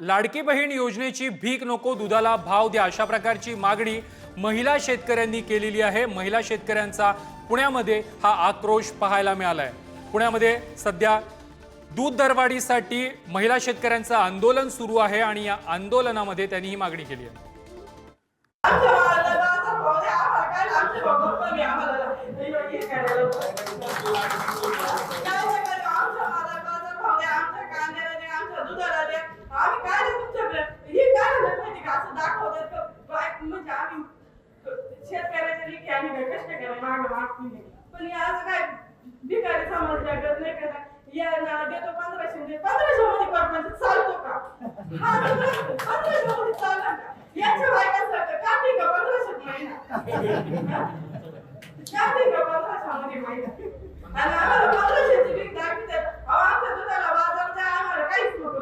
लाडकी बहीण योजनेची भीक नको दुधाला भाव द्या अशा प्रकारची मागणी महिला शेतकऱ्यांनी केलेली आहे. महिला शेतकऱ्यांचा पुण्यामध्ये हा आक्रोश पाहायला मिळालाय. पुण्यामध्ये सध्या दूध दरवाढीसाठी महिला शेतकऱ्यांचं आंदोलन सुरू आहे आणि या आंदोलनामध्ये त्यांनी ही मागणी केली आहे आमच्या बाळाला बाजार भाव द्या, आम्हाला काय आमचे भाऊ कमी आम्हाला हे करायला काय सांगायचं, आमच्या मालाला बाजार भाव द्या, आमच्या कांद्याला द्या, आमच्या दुधाला द्या. आम्ही काय रे तुमच्याकडे? हे काय झालं माहिती का? असं दाखवतात का? बाय- म्हणजे आम्ही शेतकऱ्याच्या लेकी आम्ही काय कष्ट करायला मागं मागती पण हे असं काय भिकारी समाज लागत नाही का? या देतो पंधराशे म्हणजे पंधराशे मध्ये परपंच चालतो का? हा पंधराशे मध्ये चालला का? याच्या बायकांसारखं काढते का पंधराशे महिना? काढते का पंधराशे महिना? आणि आम्हाला पंधराशेची भीक दाखवते अहो आमच्या दुधाला बाजार द्या आम्हाला काहीच नको